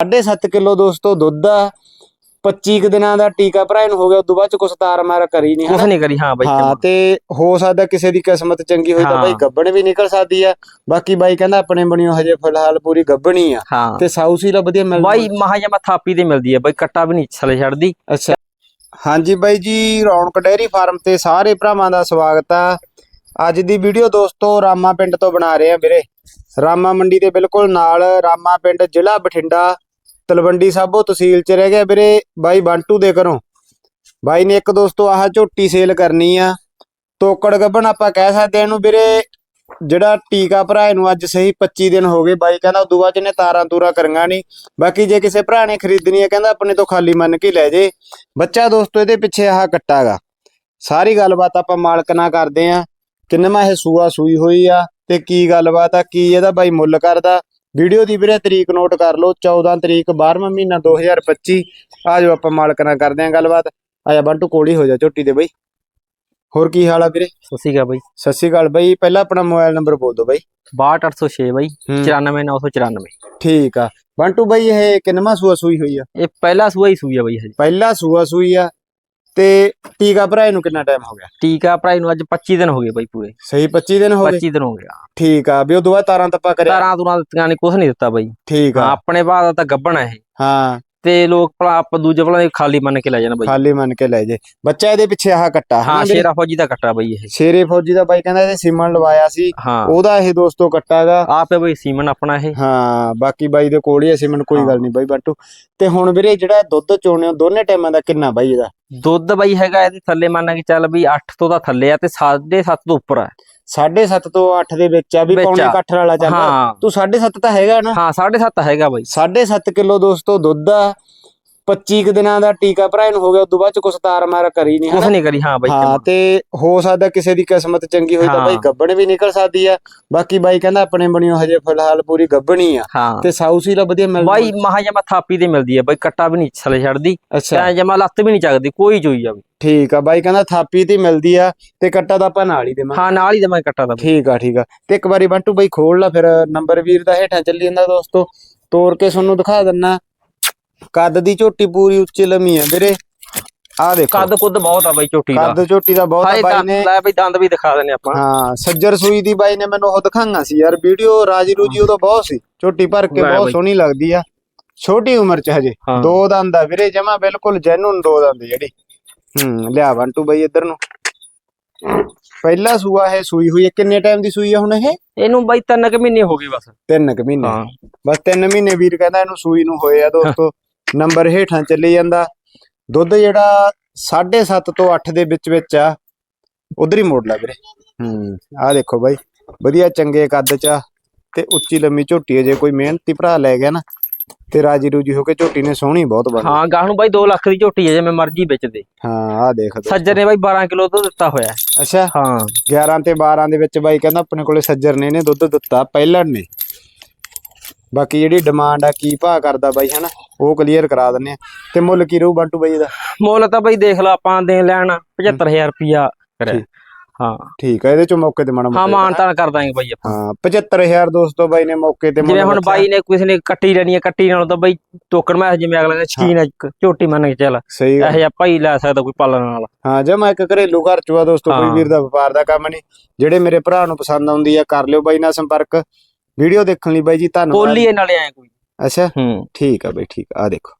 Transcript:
7.5 kilo ਦੋਸਤੋ ਦੁੱਧ ਆ। 25 ਕੁ ਦਿਨਾਂ ਦਾ ਟੀਕਾ ਭਰਾਏ ਨੂੰ ਹੋ ਗਿਆ ਉਦੋਂ ਬਾਅਦ ਚ ਕੁਛ ਤਾਰ ਮਾਰ ਕਰੀ ਨਹੀਂ ਕੁਛ ਹਨਾ? ਨਹੀਂ ਕਰੀ ਹਾਂ ਬਾਈ ਹਾਂ ਤੇ ਹੋ ਸਕਦਾ ਕਿਸੇ ਦੀ ਕਿਸਮਤ ਚੰਗੀ ਹੋਈ ਤਾਂ ਹਾਂ। ਬਾਈ ਗੱਬਣ ਵੀ ਨਿਕਲ ਸਕਦੀ ਆ। ਬਾਕੀ ਬਾਈ ਕਹਿੰਦਾ ਆਪਣੇ ਬਣਿਓ ਹਜੇ ਫਿਲਹਾਲ ਪੂਰੀ ਗੱਬਣੀ ਆ। ਹਾਂ। ਤੇ ਸਾਊਸੀ ਲਾ ਵਧੀਆ ਮਿਲ ਬਾਈ ਮਹਾਜਮਾ ਥਾਪੀ ਤੇ ਮਿਲਦੀ ਹੈ ਬਾਈ ਕੱਟਾ ਵੀ ਨਹੀਂ ਥੱਲੇ ਛੱਡਦੀ। ਅੱਛਾ। ਹਾਂਜੀ ਬਾਈ ਜੀ ਰੌਣਕ ਡੈਰੀ ਫਾਰਮ ਤੇ ਸਾਰੇ ਭਰਾਵਾਂ ਦਾ ਸਵਾਗਤ ਆ। ਅੱਜ ਦੀ ਵੀਡੀਓ ਦੋਸਤੋ ਰਾਮਾ ਪਿੰਡ ਤੋਂ ਬਣਾ ਰਹੇ ਆ ਵੀਰੇ। ਰਾਮਾ ਮੰਡੀ ਦੇ ਬਿਲਕੁਲ ਨਾਲ ਰਾਮਾ ਪਿੰਡ ਜ਼ਿਲ੍ਹਾ ਬਠਿੰਡਾ। ਤਲਵੰਡੀ ਸਾਬੋ, ਤਹਿਸੀਲ ਚ ਰਹਿ ਗਿਆ ਵੀਰੇ, ਬਾਈ ਬੰਟੂ ਦੇ ਘਰੋਂ। ਬਾਈ ਨੇ ਇੱਕ ਦੋਸਤੋ ਆਹ ਝੋਟੀ ਸੇਲ ਕਰਨੀ ਆ। ਤੋਕੜ ਗੱਬਣ ਆਪਾਂ ਕਹਿ ਸਕਦੇ ਆ ਇਹਨੂੰ ਵੀਰੇ, ਜਿਹੜਾ ਟੀਕਾ ਭਰਾ ਨੂੰ ਅੱਜ ਸਹੀ 25 ਦਿਨ ਹੋ ਗਏ। ਬਾਈ ਕਹਿੰਦਾ ਉਦੋਂ ਬਾਅਦ ਇਹਨੇ ਤਾਰਾਂ ਤੂਰਾ ਕਰੀਆਂ ਨਹੀਂ। ਬਾਕੀ ਜੇ ਕਿਸੇ ਭਰਾ ਨੇ ਖਰੀਦਣੀ ਹੈ ਕਹਿੰਦਾ ਆਪਣੇ ਤੋਂ ਖਾਲੀ ਮੰਨ ਕੇ ਲੈ ਜੇ। ਬੱਚਾ ਦੋਸਤੋ ਇਹਦੇ ਪਿੱਛੇ ਆਹ ਕੱਟਾਗਾ ਸਾਰੀ ਗੱਲਬਾਤ ਆਪਾਂ ਮਾਲਕ ਨਾਲ ਕਰਦੇ ਆ। ਕਿੰਨਵਾਂ ਇਹ ਸੂਆ ਸੂਈ ਹੋਈ ਆ ਤੇ ਕੀ ਗੱਲਬਾਤ ਆ, ਕੀ ਇਹਦਾ ਬਾਈ ਮੁੱਲ ਕਰਦਾ। ਵੀਡੀਓ ਦੀ ਵੀਰੇ ਤਰੀਕ ਨੋਟ ਕਰ ਲਓ 14 ਤਰੀਕ 12ਵਾਂ ਮਹੀਨਾ 2025 ਆ ਜਾਓ ਆਪਾਂ ਮਾਲਕ ਨਾਲ ਕਰਦੇ ਆ ਗੱਲਬਾਤ। ਆਇਆ ਬੰਟੂ ਕੋਲੀ ਹੋ ਜਾ ਝੋਟੀ ਦੇ ਬਾਈ। ਹੋਰ ਕੀ ਹਾਲ ਆ ਵੀਰੇ? ਸਸੀ ਗਾ ਬਾਈ। ਸਤਿ ਸ਼੍ਰੀ ਅਕਾਲ ਬਾਈ ਪਹਿਲਾਂ ਆਪਣਾ ਮੋਬਾਈਲ ਨੰਬਰ ਬੋਲ ਦਿਓ ਬਾਈ। 62806 ਬਾਈ ਹੂੰ, 94994 ਠੀਕ ਆ। ਬੰਟੂ ਬਾਈ ਇਹ ਕਿੰਨਵਾਂ ਸੂਆ ਸੂਈ ਹੋਈ ਆ? ਇਹ ਪਹਿਲਾ ਸੂਆ ਹੀ ਸੂਈ ਆ ਬਾਈ ਹਜੇ। ਪਹਿਲਾ ਸੂਆ ਸੂਈ ਆ। ਤੇ ਟੀਕਾ ਭਰਾਏ ਨੂੰ ਕਿੰਨਾ ਟਾਈਮ ਹੋ ਗਿਆ? ਟੀਕਾ ਭਰਾਈ ਨੂੰ ਅੱਜ 25 ਦਿਨ ਹੋ ਗਏ ਬਾਈ ਪੂਰੇ। ਸਹੀ 25 ਦਿਨ ਹੋ ਗਏ? 25 ਦਿਨ ਹੋ ਗਿਆ ਠੀਕ ਆ ਵੀ ਉਦੋਂ ਬਾਅਦ ਤਾਰਾਂ ਤੱਪਾ ਕਰਿਆ? ਤਾਰਾਂ ਤੁਰਾਂ ਦਿੱਤੀਆਂ ਨੇ ਕੁਛ ਨਹੀਂ ਦਿੱਤਾ ਬਾਈ। ਠੀਕ ਹਾਂ, ਆ ਆਪਣੇ ਬਾਅਦ ਦਾ ਤਾਂ ਗੱਬਣ ਹੈ ਇਹ। ਹਾਂ। ਤੇ ਲੋਕ ਭਲਾ ਆਪ ਦੂਜੇ ਭਲਾ ਇਹ ਖਾਲੀ ਮੰਨ ਕੇ ਲੈ ਜਾਣ ਬਾਈ। ਖਾਲੀ ਮੰਨ ਕੇ ਲੈ ਜੇ। ਬੱਚਾ ਇਹਦੇ ਪਿੱਛੇ ਆਹ ਕੱਟਾ ਹਾਂ? ਸ਼ੇਰਾ ਫੌਜੀ ਦਾ ਕੱਟਾ ਬਾਈ ਇਹ। ਸ਼ੇਰੇ ਫੌਜੀ ਦਾ ਬਾਈ ਕਹਿੰਦਾ ਇਹਦੇ ਸੀਮਨ ਲਵਾਇਆ ਸੀ। ਉਹਦਾ ਇਹ ਦੋਸਤੋ ਕੱਟਾਗਾ ਆਪੇ ਬਾਈ ਸੀਮਨ ਆਪਣਾ ਇਹ। ਹਾਂ ਬਾਕੀ ਬਾਈ ਦੇ ਕੋਲ ਹੀ ਸੀਮਨ ਕੋਈ। ਗੱਲ ਨਹੀਂ ਬਾਈ ਬੰਟੂ। ਤੇ ਹੁਣ ਵੀਰੇ ਜਿਹੜਾ ਦੁੱਧ ਚੋਣੇ ਹੋ ਦੋਨੇ ਟਾਈਮਾਂ ਦਾ ਕਿੰਨਾ ਬਾਈ ਇਹਦਾ? ਦੁੱਧ ਬਾਈ ਹੈਗਾ ਇਹਦੇ ਥੱਲੇ ਮੰਨ ਕੇ ਚੱਲ ਵੀ 8 ਤੋਂ ਦਾ ਥੱਲੇ ਆ ਤੇ 7.5 ਤੋਂ ਉੱਪਰ ਆ। 7.5 ਤੋਂ 8 ਦੇ ਵਿੱਚ ਆ ਵੀ ਵਿੱਚ ਪੌਣੇ ਆ। ਕੱਠ ਵਾਲਾ ਚੱਲ ਹਾਂ। ਤੂੰ 7.5 ਤਾਂ ਹੈਗਾ ਨਾ? ਹਾਂ 7.5 ਹੈਗਾ ਬਾਈ। 7.5 ਕਿਲੋ ਦੋਸਤੋ ਦੁੱਧ ਆ। 25 ਕੁ ਦਿਨਾਂ ਦਾ ਟੀਕਾ ਭਰਾਏ ਨੂੰ ਹੋ ਗਿਆ ਉਦੋਂ ਬਾਅਦ ਚ ਕੁਛ ਤਾਰ ਮਾਰ ਕਰੀ ਨਹੀਂ ਕੁਛ ਨਹੀਂ ਕਰੀ ਹਾਂ ਬਾਈ ਹਾਂ ਤੇ ਹੋ ਸਕਦਾ ਕਿਸੇ ਦੀ ਕਿਸਮਤ ਚੰਗੀ ਹੋਈ ਤਾਂ। ਬਾਈ ਗੱਬਣ ਵੀ ਨਿਕਲ ਸਕਦੀ ਆ। ਬਾਕੀ ਬਾਈ ਕਹਿੰਦਾ ਆਪਣੇ ਬਣਿਓ ਹਜੇ ਫਿਲਹਾਲ ਪੂਰੀ ਗੱਬਣੀ ਆ। ਤੇ ਸਾਊਸੀ ਲਾ ਵਧੀਆ ਮਿਲ ਬਾਈ ਮਹਾਜਮਾ ਥਾਪੀ ਤੇ ਮਿਲਦੀ ਹੈ ਬਾਈ ਕੱਟਾ ਵੀ ਨਹੀਂ ਥੱਲੇ ਛੱਡਦੀ ਤੇ ਜਮਾ ਲੱਤ ਵੀ ਨਹੀਂ ਚੱਕਦੀ ਕੋਈ ਚੋਈ ਆ ਠੀਕ ਆ ਬਾਈ ਕਹਿੰਦਾ ਥਾਪੀ ਤੇ ਮਿਲਦੀ ਆ ਤੇ ਕੱਟਾ ਤਾਂ ਆਪਾਂ ਨਾਲ ਹੀ ਦੇਵਾਂਗੇ। ਹਾਂ ਨਾਲ ਹੀ ਦਵਾਂ ਕੱਟਾ ਦਾ। ਠੀਕ ਆ ਠੀਕ ਆ। ਤੇ ਇੱਕ ਵਾਰੀ ਬੰਟੂ ਬਾਈ ਖੋਲ ਲਾ ਫਿਰ ਨੰਬਰ ਵੀਰ ਦਾ ਹੇਠਾਂ ਚੱਲੀ ਜਾਂਦਾ ਦੋਸਤੋ। ਤੋੜ ਕੇ ਤੁਹਾਨੂੰ ਦਿਖਾ ਦਿੰਨਾ। ਕੱਦ ਦੀ ਝੋਟੀ ਪੂਰੀ ਉੱਚੀ ਲੰਮੀ ਆ ਵੀਰੇ। ਆ ਦੇਖੋ। ਕੱਦ ਕੁੱਦ ਬਹੁਤ ਆ ਬਾਈ ਝੋਟੀ ਦਾ। ਕੱਦ ਝੋਟੀ ਦਾ ਬਹੁਤ ਆ ਬਾਈ ਨੇ। ਲੈ ਬਈ ਦੰਦ ਵੀ ਦਿਖਾ ਦਿੰਨੇ ਆਪਾਂ। ਹਾਂ ਸੱਜਰ ਸੂਈ ਦੀ ਬਾਈ ਨੇ ਮੈਨੂੰ ਉਹ ਦਿਖਾਈਆਂ ਸੀ ਯਾਰ ਵੀਡੀਓ ਰਾਜੀ ਰੂਜੀ ਉਹਦਾ ਬਹੁਤ ਸੀ। ਝੋਟੀ ਭਰ ਕੇ ਬਹੁਤ। ਸੋਹਣੀ ਲੱਗਦੀ ਆ। ਛੋਟੀ ਉਮਰ ਚ ਹਜੇ। ਹਾਂ। ਦੋ ਦੰਦ ਆ ਵੀਰੇ ਜਮਾ ਬਿਲਕੁਲ ਜੈਨੂਨ ਦੋ ਦੰਦ ਜਿਹੜੀ। ਹੂੰ ਲਿਆ ਬੰਟੂ ਬਾਈ ਇੱਧਰ ਨੂੰ। ਪਹਿਲਾ ਸੂਆ ਇਹ ਸੂਈ ਹੋਈ ਹੈ ਕਿੰਨੇ ਟਾਈਮ ਦੀ ਸੂਈ ਆ ਹੁਣ ਇਹ? ਇਹਨੂੰ ਬਾਈ ਤਿੰਨ ਕੁ ਮਹੀਨੇ ਹੋ ਗਏ ਬਸ। ਤਿੰਨ ਕੁ ਮਹੀਨੇ। ਹਾਂ। ਬਸ ਤਿੰਨ ਮਹੀਨੇ ਵੀਰ ਕਹਿੰਦਾ ਇਹਨੂੰ ਸੂਈ ਨੂੰ ਹੋਏ ਆ ਦੋਸਤੋ। ਨੰਬਰ ਹੇਠਾਂ ਚੱਲੀ ਜਾਂਦਾ। ਦੁੱਧ ਜਿਹੜਾ 7.5 ਤੋਂ 8 ਦੇ ਵਿੱਚ ਵਿੱਚ ਆ ਉਧਰ ਹੀ ਮੋੜ ਲਾ ਵੀਰੇ। ਹੂੰ ਆਹ ਦੇਖੋ ਬਾਈ ਵਧੀਆ ਚੰਗੇ ਕੱਦ ਚ ਆ ਤੇ ਉੱਚੀ ਲੰਮੀ ਝੋਟੀ ਹੈ ਜੇ ਕੋਈ ਮਿਹਨਤੀ ਭਰਾ ਲੈ ਗਿਆ ਨਾ ਤੇ ਰਾਜੀ ਰੂਜੀ ਹੋ ਕੇ ਝੋਟੀ ਨੇ ਸੋਹਣੀ ਬਹੁਤ ਬਣੀ ਹਾਂ ਗਾਹ ਨੂੰ ਬਾਈ 2 ਲੱਖ ਦੀ ਝੋਟੀ ਹੈ ਜਿਵੇਂ ਮਰਜ਼ੀ ਵੇਚ ਦੇ। ਹਾਂ ਆਹ ਦੇਖ। ਸੱਜਰ ਨੇ ਬਾਈ 12 ਕਿਲੋ ਦੁੱਧ ਦਿੱਤਾ ਹੋਇਆ। ਅੱਛਾ। ਹਾਂ। 11 ਤੇ 12 ਦੇ ਵਿੱਚ ਬਾਈ ਕਹਿੰਦਾ ਆਪਣੇ ਕੋਲੇ ਸੱਜਰ ਨੇ ਨੇ ਦੁੱਧ ਦਿੱਤਾ ਪਹਿਲਣ ਨੇ। ਬਾਕੀ ਜਿਹੜੀ ਡਿਮਾਂਡ ਆ ਕੀ ਭਾਅ ਕਰਦਾ ਬਾਈ ਹਨਾ? ਉਹ ਕਲੀਅਰ ਕਰਾ ਦਿੰਨੇ ਆ। ਤੇ ਮੁੱਲ ਕੀ ਰਹੂ ਬੰਟੂ ਬਾਈ ਦਾ ਮੁੱਲ ਤਾਂ ਬਾਈ ਦੇਖ ਲਓ ਆਪਾਂ ਦੇ ਲੈਣ 75000 ਰੁਪਿਆ ਕਰਿਆ। ਹਾਂ। ਠੀਕ ਆ ਇਹਦੇ ਚ ਮੌਕੇ ਤੇ ਮਾੜਾ ਹਾਂ ਮੋਟਾ ਮਾਨ ਤਾਨ ਕਰ ਦਾਂਗੇ ਬਾਈ ਆਪਾਂ। ਹਾਂ 75000 ਦੋਸਤੋ ਬਾਈ ਨੇ ਮੌਕੇ ਤੇ ਜਿਵੇਂ ਹੁਣ। ਬਾਈ ਨੇ ਕਿਸੇ ਨੇ ਕੱਟੀ ਲੈਣੀ ਹੈ ਕੱਟੀ ਨਾਲੋਂ ਤਾਂ ਬਾਈ ਟੋਕਰ ਮੈਂ ਜਿਵੇਂ ਅਗਲਾ ਨੇ ਸ਼ਕੀਨ ਹੈ ਇੱਕ ਝੋਟੀ ਮੰਨ ਕੇ ਚੱਲ। ਸਹੀ ਇਹੋ ਜਿਹਾ ਭਾਈ ਲੈ ਸਕਦਾ ਕੋਈ ਪਾਲਣ ਵਾਲਾ। ਹਾਂ ਜਮਾ ਇੱਕ ਘਰੇਲੂ ਘਰ ਚੁਆ ਦੋਸਤੋ ਕੋਈ ਹਾਂ। ਵੀਰ ਦਾ ਵਪਾਰ ਦਾ ਕੰਮ ਨਹੀਂ ਜਿਹੜੇ ਮੇਰੇ ਭਰਾ ਨੂੰ ਪਸੰਦ ਆਉਂਦੀ ਆ ਕਰ ਲਿਓ ਬਾਈ ਨਾਲ ਸੰਪਰਕ। ਵੀਡੀਓ ਦੇਖਣ ਲਈ ਬਾਈ ਜੀ ਧੰਨਵਾਦ ਬੋਲੀ ਇਹ ਨਾਲੇ ਆਏ ਕੋਈ। ਅੱਛਾ? ਹੂੰ। ਠੀਕ ਆ ਬਾਈ ਠੀਕ ਆ। ਆਹ ਦੇਖੋ।